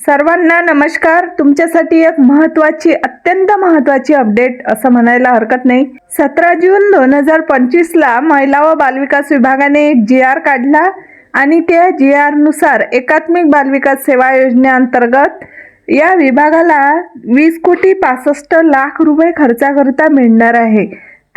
सर्वांना नमस्कार. तुमच्यासाठी एक महत्वाची अत्यंत महत्वाची अपडेट असं म्हणायला हरकत नाही. सतरा जून दोन हजार पंचवीस ला महिला व बालविकास विभागाने एक जी आर काढला आणि त्या जी आरनुसार एकात्मिक बालविकास सेवा योजनेअंतर्गत या विभागाला वीस कोटी पासष्ट लाख रुपये खर्चाकरिता मिळणार आहे.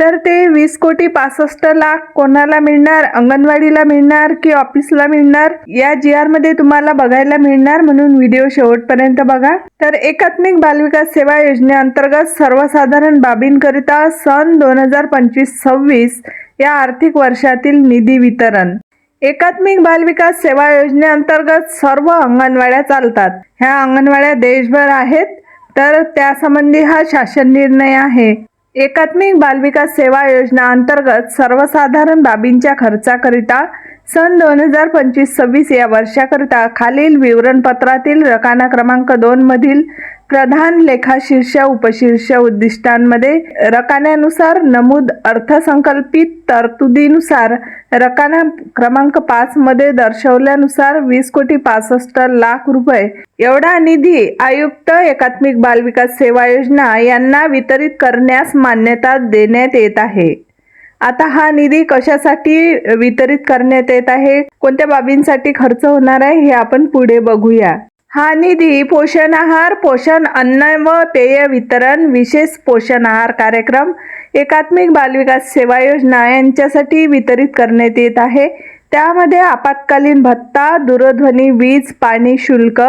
तर ते वीस कोटी पासष्ट लाख कोणाला मिळणार अंगणवाडीला मिळणार की ऑफिसला मिळणार या जी आरमध्ये तुम्हाला बघायला मिळणार म्हणून व्हिडिओ शेवटपर्यंत बघा. तर एकात्मिक बालविकास सेवा योजनेअंतर्गत सर्वसाधारण बाबींकरिता सन दोन हजार पंचवीस सव्वीस या आर्थिक वर्षातील निधी वितरण. एकात्मिक बालविकास सेवा योजनेअंतर्गत सर्व अंगणवाड्या चालतात. ह्या अंगणवाड्या देशभर आहेत. तर त्यासंबंधी हा शासन निर्णय आहे. एकात्मिक बालविकास सेवा योजना अंतर्गत सर्वसाधारण बाबींच्या खर्चाकरिता सन दोन हजार पंचवीस सव्वीस या वर्षाकरिता खालील विवरणपत्रातील रकाना क्रमांक दोन मधील प्रधान लेखाशीर्ष उपशीर्ष उद्दिष्टांमध्ये रकान्यानुसार नमूद अर्थसंकल्पित तरतुदीनुसार रकाना क्रमांक पाच मध्ये दर्शवल्यानुसार वीस कोटी पासष्ट लाख रुपये. एवढा निधी आयुक्त एकात्मिक बालविकास सेवा योजना यांना वितरित करण्यास मान्यता देण्यात येत आहे. आता हा निधी कशासाठी वितरित करण्यात येत आहे? कोणत्या बाबींसाठी खर्च होणार आहे? हे आपण पुढे बघूया. हा निधी पोषण आहार पोषण अन्न व पेय वितरण विशेष पोषण आहार कार्यक्रम एकात्मिक बालविकास सेवा योजना यांच्यासाठी वितरित करण्यात येत आहे. त्यामध्ये आपत्कालीन भत्ता दूरध्वनी वीज पाणी शुल्क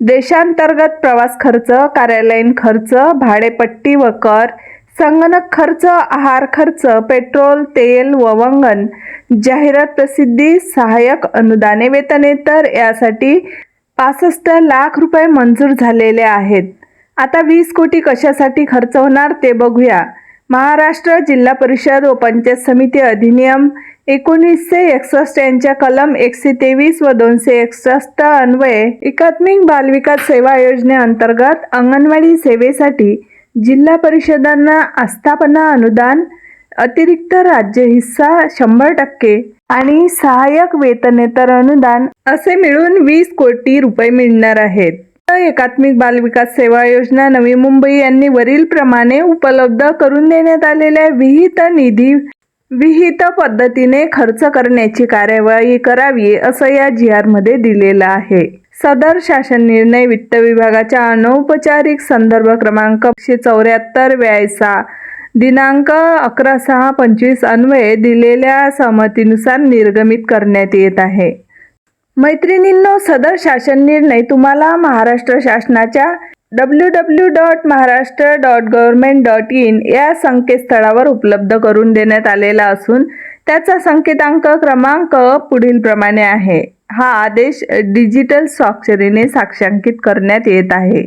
देशांतर्गत प्रवास खर्च कार्यालयीन खर्च भाडेपट्टी व कर संगणक खर्च आहार खर्च पेट्रोल तेल व वंगण जाहिरात प्रसिद्धी सहाय्यक अनुदाने वेतनेतर यासाठी पासष्ट लाख रुपये मंजूर झालेले आहेत. आता वीस कोटी कशासाठी खर्च होणार ते बघूया. महाराष्ट्र जिल्हा परिषद व पंचायत समिती अधिनियम एकोणीसशे एकसष्ट यांच्या कलम एकशे तेवीस व दोनशे एकसष्ट अन्वये एकात्मिक बालविकास सेवा योजनेअंतर्गत अंगणवाडी सेवेसाठी जिल्हा परिषदांना आस्थापना अनुदान अतिरिक्त राज्य हिस्सा शंभर टक्के आणि सहाय्यक वेतनेतर अनुदान असे मिळून वीस कोटी रुपये मिळणार आहेत. एकात्मिक बालविकास सेवा योजना नवी मुंबई यांनी वरील प्रमाणे उपलब्ध करून देण्यात आलेल्या विहित निधी विहित पद्धतीने खर्च करण्याची कार्यवाही करावी असं या जी आरमध्ये दिलेलं आहे. सदर शासन निर्णय वित्त विभागाच्या अनौपचारिक संदर्भ क्रमांक एकशे चौऱ्याहत्तर व्यायसा दिनांक अकरा सहा पंचवीस अन्वये दिलेल्या सहमतीनुसार निर्गमित करण्यात येत आहे. मैत्रिणींनो सदर शासन निर्णय तुम्हाला महाराष्ट्र शासनाच्या W W dot Maharashtra dot government dot in या संकेतस्थळावर उपलब्ध करून देण्यात आलेला असून त्याचा संकेतांक क्रमांक पुढील प्रमाणे आहे. हा आदेश डिजिटल स्वाक्षरीने साक्षांकित करण्यात येत आहे.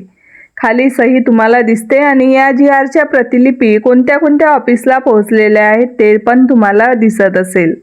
खाली सही तुम्हाला दिसते आणि या जी आरच्या प्रतिलिपी कोणत्या कोणत्या ऑफिसला पोहोचलेल्या आहेत ते पण तुम्हाला दिसत असेल.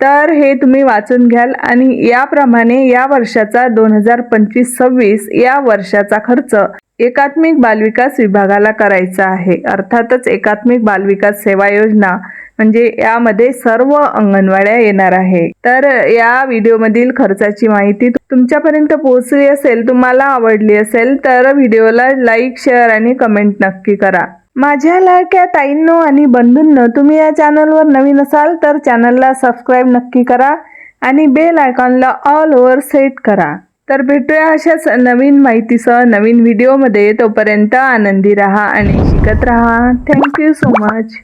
तर हे तुम्ही वाचून घ्याल आणि याप्रमाणे या वर्षाचा दोन हजार पंचवीस सव्वीस या वर्षाचा खर्च एकात्मिक बालविकास विभागाला करायचा आहे. अर्थातच एकात्मिक बालविकास सेवा योजना म्हणजे यामध्ये सर्व अंगणवाड्या येणार आहे. तर या व्हिडिओमधील खर्चाची माहिती तुमच्यापर्यंत पोहोचली असेल तुम्हाला आवडली असेल तर व्हिडिओला लाईक शेअर आणि कमेंट नक्की करा. माझ्या लाडक्या ताईंनो आणि बंधूंनो तुम्ही या चॅनलवर नवीन असाल तर चॅनलला सबस्क्राईब नक्की करा आणि बेल आयकॉनला ऑल ओव्हर सेट करा. तर भेटूया अशाच नवीन माहितीसह नवीन व्हिडिओमध्ये. तोपर्यंत आनंदी राहा आणि शिकत राहा. Thank you so much